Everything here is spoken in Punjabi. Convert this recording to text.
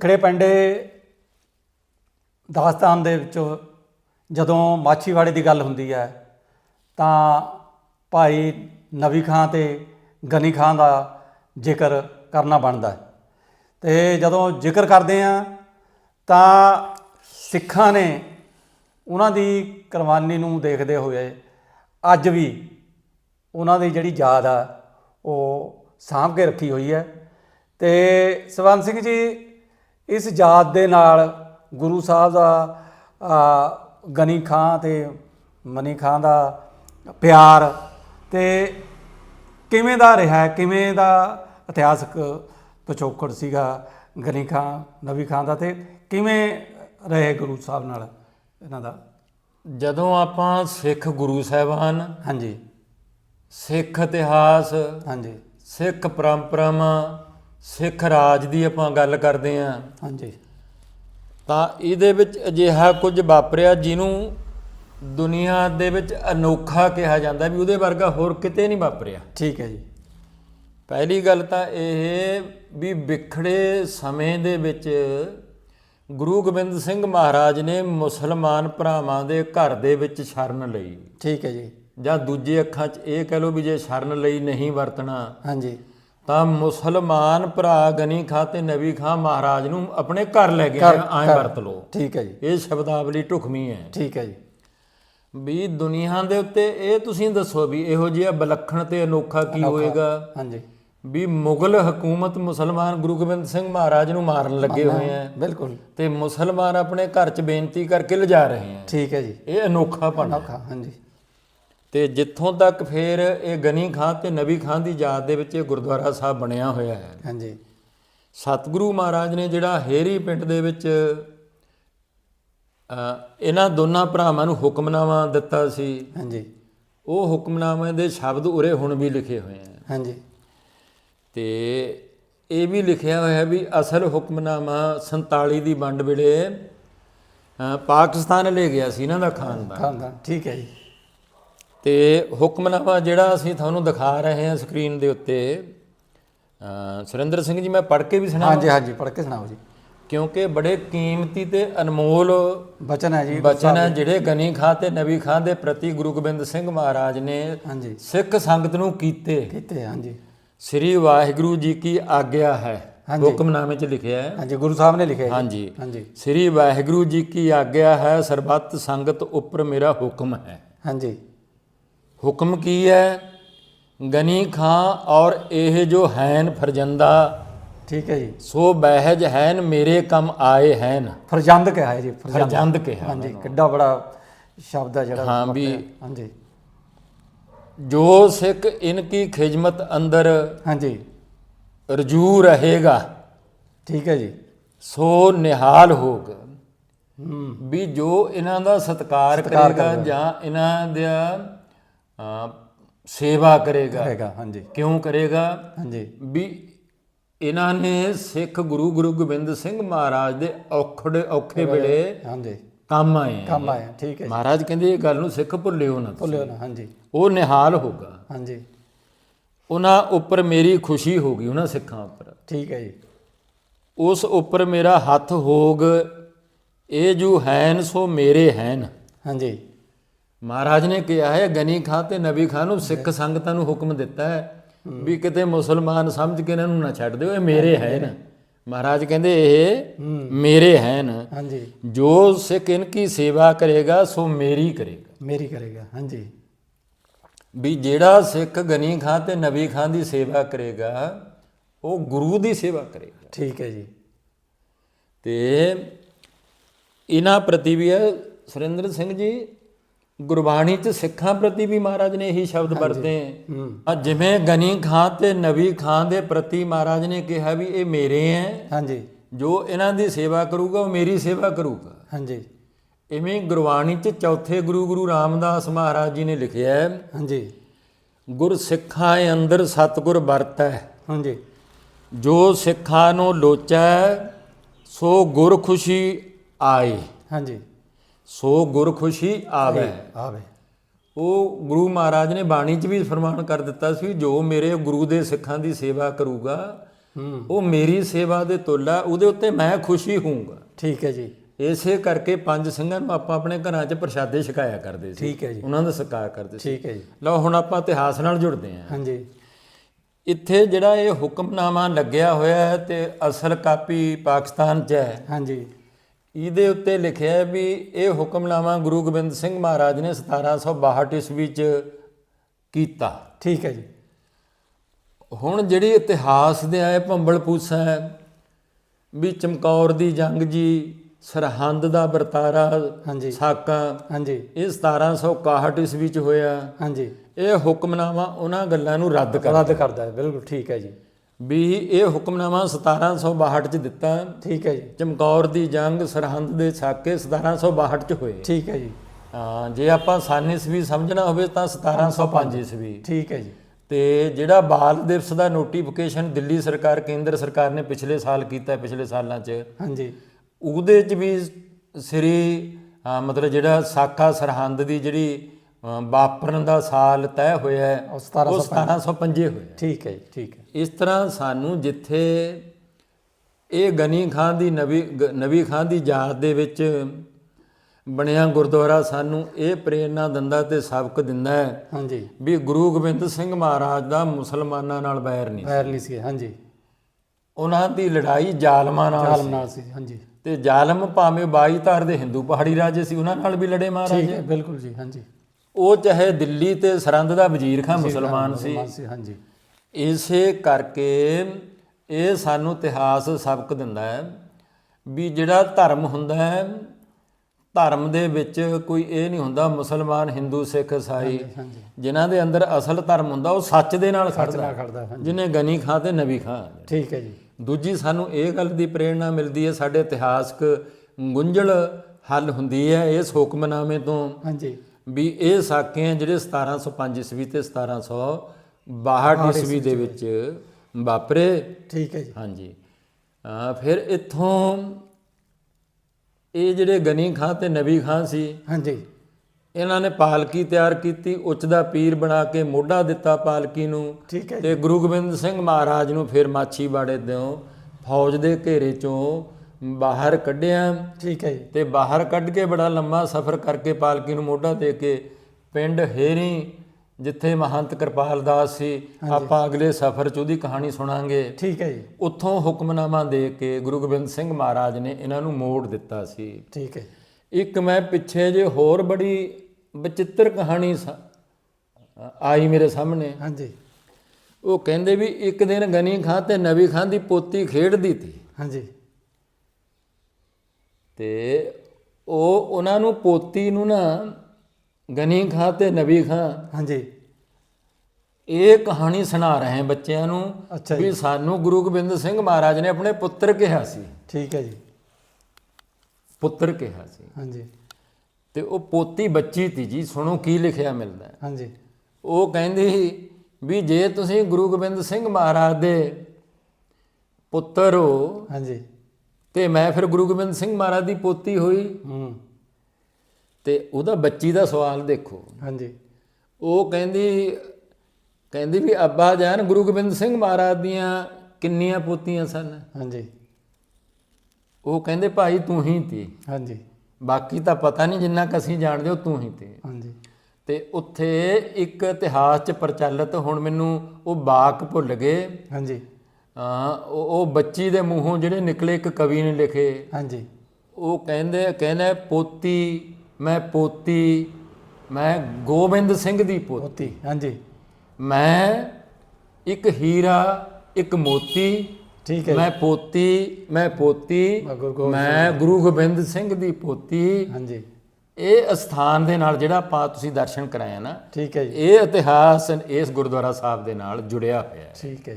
ਸਖੜੇ ਪੈਂਡੇ ਦਾਸਤਾਨ ਦੇ ਵਿੱਚ ਜਦੋਂ ਮਾਛੀਵਾੜੇ ਦੀ ਗੱਲ ਹੁੰਦੀ ਹੈ, ਤਾਂ ਭਾਈ ਨਵੀ ਖਾਂ ਤੇ ਗਨੀ ਖਾਂ ਦਾ ਜ਼ਿਕਰ ਕਰਨਾ ਬਣਦਾ ਹੈ। ਤੇ ਜਦੋਂ ਜ਼ਿਕਰ ਕਰਦੇ ਆ ਤਾਂ ਸਿੱਖਾਂ ਨੇ ਉਹਨਾਂ ਦੀ ਕੁਰਬਾਨੀ ਨੂੰ ਦੇਖਦੇ ਹੋਏ ਅੱਜ ਵੀ ਉਹਨਾਂ ਦੀ ਜਿਹੜੀ ਯਾਦ ਆ, ਉਹ ਸਾਂਭ ਕੇ ਰੱਖੀ ਹੋਈ ਹੈ। ਤੇ ਸਵੰਤ ਸਿੰਘ ਜੀ ਇਸ ਯਾਦ ਦੇ ਨਾਲ ਗੁਰੂ ਸਾਹਿਬ ਦਾ ਗਨੀ ਖਾਂ ਤੇ ਮਨੀ ਖਾਂ ਦਾ ਪਿਆਰ ਤੇ ਕਿਵੇਂ ਦਾ ਰਿਹਾ ਕਿਵੇਂ ਦਾ ਇਤਿਹਾਸਕ ਪਿਛੋਕੜ ਸੀਗਾ ਗਨੀ ਖਾਂ ਨਬੀ ਖਾਂ ਦਾ ਤੇ ਕਿਵੇਂ ਰਹੇ ਗੁਰੂ ਸਾਹਿਬ ਨਾਲ ਇਹਨਾਂ ਦਾ? ਜਦੋਂ ਆਪਾਂ ਸਿੱਖ ਗੁਰੂ ਸਾਹਿਬਾਨ ਹਾਂਜੀ। ਸਿੱਖ ਇਤਿਹਾਸ ਹਾਂਜੀ। ਸਿੱਖ ਪਰੰਪਰਾਵਾਂ ਸਿੱਖ ਰਾਜ ਦੀ ਆਪਾਂ ਗੱਲ ਕਰਦੇ ਆਂ ਹਾਂਜੀ। ਤਾਂ ਇਹਦੇ ਵਿੱਚ ਅਜਿਹਾ ਕੁਝ ਵਾਪਰਿਆ ਜਿਹਨੂੰ ਦੁਨੀਆ ਦੇ ਵਿੱਚ ਅਨੋਖਾ ਕਿਹਾ ਜਾਂਦਾ ਵੀ ਉਹਦੇ ਵਰਗਾ ਹੋਰ ਕਿਤੇ ਨਹੀਂ ਵਾਪਰਿਆ। ਠੀਕ ਹੈ ਜੀ। ਪਹਿਲੀ ਗੱਲ ਤਾਂ ਇਹ ਵੀ ਵਿਖੜੇ ਸਮੇਂ ਦੇ ਵਿੱਚ ਗੁਰੂ ਗੋਬਿੰਦ ਸਿੰਘ ਮਹਾਰਾਜ ਨੇ ਮੁਸਲਮਾਨ ਭਰਾਵਾਂ ਦੇ ਘਰ ਦੇ ਵਿੱਚ ਸ਼ਰਨ ਲਈ। ਠੀਕ ਹੈ ਜੀ। ਜਾਂ ਦੂਜੇ ਅੱਖਾਂ 'ਚ ਇਹ ਕਹਿ ਲਓ ਵੀ ਜੇ ਸ਼ਰਨ ਲਈ ਨਹੀਂ ਵਰਤਣਾ ਹਾਂਜੀ। ਤਾਂ ਮੁਸਲਮਾਨ ਭਰਾ ਗਨੀ ਖਾਂ ਤੇ ਨਬੀ ਖਾਂ ਮਹਾਰਾਜ ਨੂੰ ਆਪਣੇ ਘਰ ਲੈ ਗਏ ਘਰ। ਵਰਤ ਲਓ। ਠੀਕ ਹੈ ਜੀ। ਇਹ ਸ਼ਬਦਾਵਲੀ ਢੁਕਵੀਂ ਹੈ। ਠੀਕ ਹੈ ਜੀ। ਵੀ ਦੁਨੀਆ ਦੇ ਉੱਤੇ ਇਹ ਤੁਸੀਂ ਦੱਸੋ ਵੀ ਇਹੋ ਜਿਹਾ ਵਿਲੱਖਣ ਤੇ ਅਨੋਖਾ ਕੀ ਹੋਏਗਾ? ਹਾਂਜੀ। ਵੀ ਮੁਗਲ ਹਕੂਮਤ ਮੁਸਲਮਾਨ ਗੁਰੂ ਗੋਬਿੰਦ ਸਿੰਘ ਮਹਾਰਾਜ ਨੂੰ ਮਾਰਨ ਲੱਗੇ ਹੋਏ ਆ ਬਿਲਕੁਲ। ਤੇ ਮੁਸਲਮਾਨ ਆਪਣੇ ਘਰ 'ਚ ਬੇਨਤੀ ਕਰਕੇ ਲਿਜਾ ਰਹੇ ਆ ਠੀਕ ਹੈ ਜੀ। ਇਹ ਅਨੋਖਾ ਪਣ ਔਖਾ ਹਾਂਜੀ। ਤੇ ਜਿੱਥੋਂ ਤੱਕ ਫਿਰ ਇਹ ਗਨੀ ਖਾਂ ਤੇ ਨਬੀ ਖਾਂ ਦੀ ਯਾਦ ਦੇ ਵਿੱਚ ਇਹ ਗੁਰਦੁਆਰਾ ਸਾਹਿਬ ਬਣਿਆ ਹੋਇਆ ਹੈ। ਹਾਂਜੀ। ਸਤਿਗੁਰੂ ਮਹਾਰਾਜ ਨੇ ਜਿਹੜਾ ਹੇਰੀ ਪਿੰਡ ਦੇ ਵਿੱਚ ਇਹਨਾਂ ਦੋਨਾਂ ਭਰਾਵਾਂ ਨੂੰ ਹੁਕਮਨਾਮਾ ਦਿੱਤਾ ਸੀ ਹਾਂਜੀ। ਉਹ ਹੁਕਮਨਾਮੇ ਦੇ ਸ਼ਬਦ ਉਰੇ ਹੁਣ ਵੀ ਲਿਖੇ ਹੋਏ ਆ ਹਾਂਜੀ। ਤੇ ਇਹ ਵੀ ਲਿਖਿਆ ਹੋਇਆ ਵੀ ਅਸਲ ਹੁਕਮਨਾਮਾ 47 ਦੀ ਵੰਡ ਵੇਲੇ ਪਾਕਿਸਤਾਨ ਲੈ ਗਿਆ ਸੀ ਇਹਨਾਂ ਦਾ ਖਾਨਦਾਨ। ਖਾਨਦਾਨ ਠੀਕ ਹੈ ਜੀ। ਤੇ ਹੁਕਮਨਾਮਾ ਜਿਹੜਾ ਅਸੀਂ ਤੁਹਾਨੂੰ ਦਿਖਾ ਰਹੇ ਹਾਂ ਸਕਰੀਨ ਦੇ ਉੱਤੇ ਸੁਰਿੰਦਰ ਸਿੰਘ ਜੀ ਮੈਂ ਪੜ੍ਹ ਕੇ ਵੀ ਸੁਣਾ ਹਾਂਜੀ ਹਾਂਜੀ ਪੜ੍ਹ ਕੇ ਸੁਣਾਓ ਜੀ। ਕਿਉਂਕਿ ਬੜੇ ਕੀਮਤੀ ਤੇ ਅਨਮੋਲ ਬਚਨ ਹੈ ਜੀ ਬਚਨ ਹੈ ਜਿਹੜੇ ਗਨੀ ਖਾਂ ਤੇ ਨਬੀ ਖਾਂ ਦੇ ਪ੍ਰਤੀ ਗੁਰੂ ਗੋਬਿੰਦ ਸਿੰਘ ਮਹਾਰਾਜ ਨੇ ਹਾਂਜੀ। ਸਿੱਖ ਸੰਗਤ ਨੂੰ ਕੀਤੇ। ਕੀਤੇ ਹਾਂਜੀ। ਸ੍ਰੀ ਵਾਹਿਗੁਰੂ ਜੀ ਕੀ ਆਗਿਆ ਹੈ। ਹੁਕਮਨਾਮੇ 'ਚ ਲਿਖਿਆ ਹੈ। ਹਾਂਜੀ ਗੁਰੂ ਸਾਹਿਬ ਨੇ ਲਿਖਿਆ ਹਾਂਜੀ। ਹਾਂਜੀ। ਸ੍ਰੀ ਵਾਹਿਗੁਰੂ ਜੀ ਕੀ ਆਗਿਆ ਹੈ ਸਰਬੱਤ ਸੰਗਤ ਉੱਪਰ ਮੇਰਾ ਹੁਕਮ ਹੈ। ਹਾਂਜੀ। ਹੁਕਮ ਕੀ ਹੈ? ਗਨੀ ਖਾਂ ਔਰ ਇਹ ਜੋ ਹੈਨ ਫਰਜੰਦਾ ਠੀਕ ਹੈ ਜੀ। ਸੋ ਬਹਿਜ ਹੈਨ ਮੇਰੇ ਕੰਮ ਆਏ ਹੈਨ। ਫਰਜੰਦ ਕਿਹਾ ਹੈ ਜੀ ਫਰਜੰਦ। ਕਿਹਾ। ਹਾਂਜੀ ਕਿੱਡਾ ਬੜਾ ਸ਼ਬਦ ਹੈ ਜਿਹੜਾ ਹਾਂ, ਵੀ-। ਹਾਂਜੀ। ਜੋ ਸਿੱਖ ਇਨਕੀ ਖਿਦਮਤ ਅੰਦਰ ਹਾਂਜੀ। ਰਜੂ ਰਹੇਗਾ ਠੀਕ ਹੈ ਜੀ। ਸੋ ਨਿਹਾਲ ਹੋਗਾ। ਵੀ ਜੋ ਇਹਨਾਂ ਦਾ ਸਤਿਕਾਰ ਕਰੇਗਾ। ਜਾਂ ਇਹਨਾਂ ਦਾ ਸੇਵਾ ਕਰੇਗਾ। ਹੈਗਾ ਹਾਂਜੀ। ਕਿਉਂ ਕਰੇਗਾ? ਹਾਂਜੀ। ਵੀ ਇਹਨਾਂ ਨੇ ਸਿੱਖ ਗੁਰੂ ਗੁਰੂ ਗੋਬਿੰਦ ਸਿੰਘ ਮਹਾਰਾਜ ਦੇ ਔਖੜੇ ਔਖੇ ਵੇਲੇ ਹਾਂਜੀ। ਕੰਮ ਆਏ ਹੈ। ਕੰਮ ਆਇਆ ਠੀਕ ਹੈ ਮਹਾਰਾਜ ਕਹਿੰਦੇ ਇਹ ਗੱਲ ਨੂੰ ਸਿੱਖ ਭੁੱਲਿਓ ਨਾ। ਭੁੱਲਿਓ ਨਾ ਹਾਂਜੀ। ਉਹ ਨਿਹਾਲ ਹੋਗਾ ਹਾਂਜੀ। ਉਹਨਾਂ ਉੱਪਰ ਮੇਰੀ ਖੁਸ਼ੀ ਹੋਗੀ ਉਹਨਾਂ ਸਿੱਖਾਂ ਉੱਪਰ। ਠੀਕ ਹੈ ਜੀ। ਉਸ ਉੱਪਰ ਮੇਰਾ ਹੱਥ ਹੋਗ ਇਹ ਜੋ ਹੈਨ ਸੋ ਮੇਰੇ ਹੈਨ। ਹਾਂਜੀ। ਮਹਾਰਾਜ ਨੇ ਕਿਹਾ ਹੈ ਗਨੀ ਖਾਂ ਤੇ ਨਬੀ ਖਾਂ ਨੂੰ ਸਿੱਖ ਸੰਗਤਾਂ ਨੂੰ ਹੁਕਮ ਦਿੱਤਾ ਹੈ ਵੀ ਕਿਤੇ ਮੁਸਲਮਾਨ ਸਮਝ ਕੇ ਇਹਨਾਂ ਨੂੰ ਨਾ ਛੱਡ ਦਿਓ ਇਹ ਮੇਰੇ ਹੈਨ ਮਹਾਰਾਜ ਕਹਿੰਦੇ ਇਹ ਮੇਰੇ ਹੈਨ ਹਾਂਜੀ। ਜੋ ਸਿੱਖ ਇਨਕੀ ਸੇਵਾ ਕਰੇਗਾ ਸੋ ਮੇਰੀ ਕਰੇਗਾ। ਮੇਰੀ ਕਰੇਗਾ ਹਾਂਜੀ। ਵੀ ਜਿਹੜਾ ਸਿੱਖ ਗਨੀ ਖਾਂ ਤੇ ਨਬੀ ਖਾਂ ਦੀ ਸੇਵਾ ਕਰੇਗਾ ਉਹ ਗੁਰੂ ਦੀ ਸੇਵਾ ਕਰੇਗਾ। ਠੀਕ ਹੈ ਜੀ। ਤੇ ਇਹਨਾਂ ਪ੍ਰਤੀ ਵੀ ਹੈ ਸੁਰਿੰਦਰ ਸਿੰਘ ਜੀ ਗੁਰਬਾਣੀ ਚ ਸਿੱਖਾਂ ਪ੍ਰਤੀ ਵੀ ਮਹਾਰਾਜ ਨੇ ਇਹੀ ਸ਼ਬਦ ਵਰਤੇ ਹੂੰ। ਆ ਜਿਵੇਂ ਗਨੀ ਖਾਂ ਤੇ ਨਬੀ ਖਾਂ ਦੇ ਪ੍ਰਤੀ ਮਹਾਰਾਜ ਨੇ ਕਿਹਾ ਵੀ ਇਹ ਮੇਰੇ ਹੈ। ਹਾਂਜੀ। ਜੋ ਇਹਨਾਂ ਦੀ ਸੇਵਾ ਕਰੂਗਾ ਉਹ ਮੇਰੀ ਸੇਵਾ ਕਰੂਗਾ। ਹਾਂਜੀ। ਇਵੇਂ ਗੁਰਬਾਣੀ ਚ ਚੌਥੇ ਗੁਰੂ ਗੁਰੂ ਰਾਮਦਾਸ ਮਹਾਰਾਜ ਜੀ ਨੇ ਲਿਖਿਆ ਹੈ। ਹਾਂਜੀ। ਗੁਰ ਸਿੱਖਾਂ ਅੰਦਰ ਸਤਗੁਰ ਵਰਤੈ। ਹਾਂਜੀ। ਜੋ ਸਿੱਖਾਂ ਨੂੰ ਲੋਚੈ ਸੋ ਗੁਰ ਖੁਸ਼ੀ ਆਏ। ਹਾਂਜੀ। ਸੋ ਗੁਰ ਖੁਸ਼ੀ ਆਵੇ। ਆਵੇ ਉਹ ਗੁਰੂ ਮਹਾਰਾਜ ਨੇ ਬਾਣੀ 'ਚ ਵੀ ਫਰਮਾਨ ਕਰ ਦਿੱਤਾ ਸੀ ਜੋ ਮੇਰੇ ਗੁਰੂ ਦੇ ਸਿੱਖਾਂ ਦੀ ਸੇਵਾ ਕਰੂਗਾ ਉਹ ਮੇਰੀ ਸੇਵਾ ਦੇ ਤੋਲਾ ਉਹਦੇ ਉੱਤੇ ਮੈਂ ਖੁਸ਼ੀ ਹੋਊਂਗਾ। ਠੀਕ ਹੈ ਜੀ। ਇਸੇ ਕਰਕੇ ਪੰਜ ਸਿੰਘਾਂ ਨੂੰ ਆਪਾਂ ਆਪਣੇ ਘਰਾਂ 'ਚ ਪ੍ਰਸ਼ਾਦੇ ਛਕਾਇਆ ਕਰਦੇ ਸੀ। ਠੀਕ ਹੈ ਜੀ। ਉਹਨਾਂ ਦਾ ਸਤਿਕਾਰ ਕਰਦੇ ਸੀ। ਠੀਕ ਹੈ ਜੀ। ਲਓ ਹੁਣ ਆਪਾਂ ਇਤਿਹਾਸ ਨਾਲ ਜੁੜਦੇ ਹਾਂ। ਹਾਂਜੀ। ਇੱਥੇ ਜਿਹੜਾ ਇਹ ਹੁਕਮਨਾਮਾ ਲੱਗਿਆ ਹੋਇਆ ਹੈ ਤੇ ਅਸਲ ਕਾਪੀ ਪਾਕਿਸਤਾਨ 'ਚ ਹੈ। ਹਾਂਜੀ। ਇਹਦੇ ਉੱਤੇ ਲਿਖਿਆ ਹੈ ਵੀ ਇਹ ਹੁਕਮਨਾਮਾ ਗੁਰੂ ਗੋਬਿੰਦ ਸਿੰਘ ਮਹਾਰਾਜ ਨੇ 1762 ਈਸਵੀ 'ਚ ਕੀਤਾ। ਠੀਕ ਹੈ ਜੀ। ਹੁਣ ਜਿਹੜੀ ਇਤਿਹਾਸ ਦੇ ਆਏ ਭੰਬਲ ਪੂਸਾ ਵੀ ਚਮਕੌਰ ਦੀ ਜੰਗ ਜੀ ਸਰਹੰਦ ਦਾ ਵਰਤਾਰਾ ਹਾਂਜੀ। ਸਾਕਾ ਹਾਂਜੀ। ਇਹ 1761 ਈਸਵੀ 'ਚ ਹੋਇਆ। ਹਾਂਜੀ। ਇਹ ਹੁਕਮਨਾਮਾ ਉਹਨਾਂ ਗੱਲਾਂ ਨੂੰ ਰੱਦ ਰੱਦ ਕਰਦਾ ਹੈ ਬਿਲਕੁਲ ਠੀਕ ਹੈ ਜੀ। ਵੀ ਇਹ ਹੁਕਮਨਾਮਾ 1762 'ਚ ਦਿੱਤਾ। ਠੀਕ ਹੈ ਜੀ। ਚਮਕੌਰ ਦੀ ਜੰਗ ਸਰਹੰਦ ਦੇ ਸਾਕੇ 1762 'ਚ ਹੋਏ। ਠੀਕ ਹੈ ਜੀ। ਹਾਂ ਜੇ ਆਪਾਂ ਸਨ ਈਸਵੀ ਸਮਝਣਾ ਹੋਵੇ ਤਾਂ 1705 ਈਸਵੀ। ਠੀਕ ਹੈ ਜੀ। ਤੇ ਜਿਹੜਾ ਬਾਲ ਦਿਵਸ ਦਾ ਨੋਟੀਫਿਕੇਸ਼ਨ ਦਿੱਲੀ ਸਰਕਾਰ ਕੇਂਦਰ ਸਰਕਾਰ ਨੇ ਪਿਛਲੇ ਸਾਲ ਕੀਤਾ ਪਿਛਲੇ ਸਾਲਾਂ 'ਚ ਹਾਂਜੀ। ਉਹਦੇ 'ਚ ਵੀ ਸ੍ਰੀ ਮਤਲਬ ਜਿਹੜਾ ਸਾਕਾ ਸਰਹੰਦ ਦੀ ਜਿਹੜੀ ਵਾਪਰਨ ਦਾ ਸਾਲ ਤੈਅ ਹੋਇਆ ਹੈ ਉਹ ਉਹ 1705 ਹੋਇਆ ਠੀਕ ਹੈ ਠੀਕ ਹੈ। ਇਸ ਤਰ੍ਹਾਂ ਸਾਨੂੰ ਜਿੱਥੇ ਇਹ ਗਨੀ ਖਾਨ ਦੀ ਨਵੀ ਗ- ਨਵੀ ਖਾਨ ਦੀ ਯਾਦ ਦੇ ਵਿੱਚ ਬਣਿਆ ਗੁਰਦੁਆਰਾ ਸਾਨੂੰ ਇਹ ਪ੍ਰੇਰਣਾ ਦਿੰਦਾ ਤੇ ਸਬਕ ਦਿੰਦਾ ਹੈ ਹਾਂਜੀ। ਵੀ ਗੁਰੂ ਗੋਬਿੰਦ ਸਿੰਘ ਮਹਾਰਾਜ ਦਾ ਮੁਸਲਮਾਨਾਂ ਨਾਲ ਬੈਰ ਨਹੀਂ ਵੈਰ ਨਹੀਂ ਸੀ ਹਾਂਜੀ। ਉਹਨਾਂ ਦੀ ਲੜਾਈ ਜ਼ਾਲਮਾਂ ਨਾਲ ਆਲਮ ਨਾਲ ਸੀ ਹਾਂਜੀ। ਤੇ ਜ਼ਾਲਮ ਭਾਵੇਂ 22 ਧਾਰ ਦੇ ਹਿੰਦੂ ਪਹਾੜੀ ਰਾਜੇ ਸੀ ਉਹਨਾਂ ਨਾਲ ਵੀ ਲੜੇ ਮਹਾਰਾਜ। ਠੀਕ ਹੈ ਬਿਲਕੁਲ ਜੀ ਹਾਂਜੀ। ਉਹ ਚਾਹੇ ਦਿੱਲੀ ਤੇ ਸਰੰਦ ਦਾ ਵਜ਼ੀਰ ਖਾਂ ਮੁਸਲਮਾਨ ਸੀ। ਹਾਂਜੀ। ਇਸੇ ਕਰਕੇ ਇਹ ਸਾਨੂੰ ਇਤਿਹਾਸ ਸਬਕ ਦਿੰਦਾ ਹੈ ਵੀ ਜਿਹੜਾ ਧਰਮ ਹੁੰਦਾ ਹੈ ਧਰਮ ਦੇ ਵਿੱਚ ਕੋਈ ਇਹ ਨਹੀਂ ਹੁੰਦਾ ਮੁਸਲਮਾਨ ਹਿੰਦੂ ਸਿੱਖ ਈਸਾਈ ਜਿਨ੍ਹਾਂ ਦੇ ਅੰਦਰ ਅਸਲ ਧਰਮ ਹੁੰਦਾ ਉਹ ਸੱਚ ਦੇ ਨਾਲ ਖੜਦਾ ਨਾ ਖੜਦਾ ਹਾਂਜੀ। ਜਿਹਨੇ ਗਨੀ ਖਾਂ ਤੇ ਨਬੀ ਖਾਂ ਠੀਕ ਹੈ ਜੀ। ਦੂਜੀ ਸਾਨੂੰ ਇਹ ਗੱਲ ਦੀ ਪ੍ਰੇਰਣਾ ਮਿਲਦੀ ਹੈ ਸਾਡੇ ਇਤਿਹਾਸਕ ਗੁੰਝਲ ਹੱਲ ਹੁੰਦੀ ਹੈ ਇਸ ਹੁਕਮਨਾਮੇ ਤੋਂ। ਹਾਂਜੀ। ਵੀ ਇਹ ਸਾਕੇ ਆ ਜਿਹੜੇ 1705 ਈਸਵੀ ਤੇ 1762 ਈਸਵੀ ਦੇ ਵਿੱਚ ਵਾਪਰੇ। ਠੀਕ ਹੈ ਜੀ। ਹਾਂਜੀ। ਫਿਰ ਇੱਥੋਂ ਇਹ ਜਿਹੜੇ ਗਨੀ ਖਾਂ ਤੇ ਨਬੀ ਖਾਂ ਸੀ ਹਾਂਜੀ। ਇਹਨਾਂ ਨੇ ਪਾਲਕੀ ਤਿਆਰ ਕੀਤੀ ਉੱਚ ਦਾ ਪੀਰ ਬਣਾ ਕੇ ਮੋਢਾ ਦਿੱਤਾ ਪਾਲਕੀ ਨੂੰ ਠੀਕ ਹੈ ਤੇ ਗੁਰੂ ਗੋਬਿੰਦ ਸਿੰਘ ਮਹਾਰਾਜ ਨੂੰ ਫਿਰ ਮਾਛੀਵਾੜੇ ਤੋਂ ਫੌਜ ਦੇ ਘੇਰੇ ਚੋਂ ਬਾਹਰ ਕੱਢਿਆ। ਠੀਕ ਹੈ ਜੀ। ਤੇ ਬਾਹਰ ਕੱਢ ਕੇ ਬੜਾ ਲੰਮਾ ਸਫ਼ਰ ਕਰਕੇ ਪਾਲਕੀ ਨੂੰ ਮੋਢਾ ਦੇ ਕੇ ਪਿੰਡ ਹੇਰੀ ਜਿੱਥੇ ਮਹੰਤ ਕਿਰਪਾਲ ਦਾਸ ਸੀ। ਆਪਾਂ ਅਗਲੇ ਸਫ਼ਰ 'ਚ ਉਹਦੀ ਕਹਾਣੀ ਸੁਣਾਂਗੇ। ਠੀਕ ਹੈ ਜੀ। ਉੱਥੋਂ ਹੁਕਮਨਾਮਾ ਦੇ ਕੇ ਗੁਰੂ ਗੋਬਿੰਦ ਸਿੰਘ ਮਹਾਰਾਜ ਨੇ ਇਹਨਾਂ ਨੂੰ ਮੋੜ ਦਿੱਤਾ ਸੀ। ਠੀਕ ਹੈ ਇੱਕ ਮੈਂ ਪਿੱਛੇ ਜੇ ਹੋਰ ਬੜੀ ਵਿਚਿੱਤਰ ਕਹਾਣੀ ਆਈ ਮੇਰੇ ਸਾਹਮਣੇ। ਹਾਂਜੀ। ਉਹ ਕਹਿੰਦੇ ਵੀ ਇੱਕ ਦਿਨ ਗਨੀ ਖਾਂ ਤੇ ਨਬੀ ਖਾਂ ਦੀ ਪੋਤੀ ਖੇਡਦੀ ਸੀ ਹਾਂਜੀ। ਤੇ ਉਹ ਉਹਨਾਂ ਨੂੰ ਪੋਤੀ ਨੂੰ ਨਾ ਗਨੀ ਖਾਂ ਤੇ ਨਬੀ ਖਾਂ ਹਾਂਜੀ। ਇਹ ਕਹਾਣੀ ਸੁਣਾ ਰਹੇ ਹਨ ਬੱਚਿਆਂ ਨੂੰ ਵੀ ਸਾਨੂੰ ਗੁਰੂ ਗੋਬਿੰਦ ਸਿੰਘ ਮਹਾਰਾਜ ਨੇ ਆਪਣੇ ਪੁੱਤਰ ਕਿਹਾ ਸੀ। ਠੀਕ ਹੈ ਜੀ। ਪੁੱਤਰ ਕਿਹਾ ਸੀ। ਹਾਂਜੀ। ਤੇ ਉਹ ਪੋਤੀ ਬੱਚੀ ਤੀ ਜੀ ਸੁਣੋ ਕੀ ਲਿਖਿਆ ਮਿਲਦਾ ਹੈ। ਹਾਂਜੀ। ਉਹ ਕਹਿੰਦੀ ਵੀ ਜੇ ਤੁਸੀਂ ਗੁਰੂ ਗੋਬਿੰਦ ਸਿੰਘ ਮਹਾਰਾਜ ਦੇ ਪੁੱਤਰ ਹੋ ਹਾਂਜੀ। ਤੇ ਮੈਂ ਫਿਰ ਗੁਰੂ ਗੋਬਿੰਦ ਸਿੰਘ ਮਹਾਰਾਜ ਦੀ ਪੋਤੀ ਹੋਈ। ਹੂੰ। ਤੇ ਉਹਦਾ ਬੱਚੀ ਦਾ ਸਵਾਲ ਦੇਖੋ। ਹਾਂਜੀ। ਉਹ ਕਹਿੰਦੀ ਕਹਿੰਦੀ ਵੀ ਅੱਬਾ ਜਾਨ ਗੁਰੂ ਗੋਬਿੰਦ ਸਿੰਘ ਮਹਾਰਾਜ ਦੀਆਂ ਕਿੰਨੀਆਂ ਪੋਤੀਆਂ ਸਨ? ਹਾਂਜੀ। ਉਹ ਕਹਿੰਦੇ ਭਾਈ ਤੂੰ ਹੀ ਤੀ। ਹਾਂਜੀ। ਬਾਕੀ ਤਾਂ ਪਤਾ ਨਹੀਂ ਜਿੰਨਾ ਕ ਅਸੀਂ ਜਾਣਦੇ ਹੋ ਤੂੰ ਹੀ ਤੀ। ਹਾਂਜੀ। ਤੇ ਉੱਥੇ ਇੱਕ ਇਤਿਹਾਸ ਚ ਪ੍ਰਚਲਿਤ ਹੁਣ ਮੈਨੂੰ ਉਹ ਬਾਕ ਭੁੱਲ ਗਏ। ਹਾਂਜੀ। ਉਹ ਉਹ ਬੱਚੀ ਦੇ ਮੂੰਹੋਂ ਜਿਹੜੇ ਨਿਕਲੇ ਇੱਕ ਕਵੀ ਨੇ ਲਿਖੇ। ਹਾਂਜੀ। ਉਹ ਕਹਿੰਦੇ ਕਹਿੰਦਾ ਪੋਤੀ ਮੈਂ ਪੋਤੀ ਮੈਂ ਗੋਬਿੰਦ ਸਿੰਘ ਦੀ ਪੋਤੀ। ਹਾਂਜੀ। ਮੈਂ ਇੱਕ ਹੀਰਾ ਇੱਕ ਮੋਤੀ ਠੀਕ ਹੈ ਮੈਂ ਪੋਤੀ ਮੈਂ ਪੋਤੀ ਮੈਂ ਗੁਰੂ ਗੋਬਿੰਦ ਸਿੰਘ ਦੀ ਪੋਤੀ। ਹਾਂਜੀ। ਇਹ ਅਸਥਾਨ ਦੇ ਨਾਲ ਜਿਹੜਾ ਆਪਾਂ ਤੁਸੀਂ ਦਰਸ਼ਨ ਕਰਾਇਆ ਨਾ ਠੀਕ ਹੈ ਜੀ। ਇਹ ਇਤਿਹਾਸ ਇਸ ਗੁਰਦੁਆਰਾ ਸਾਹਿਬ ਦੇ ਨਾਲ ਜੁੜਿਆ ਹੋਇਆ ਹੈ। ਠੀਕ ਹੈ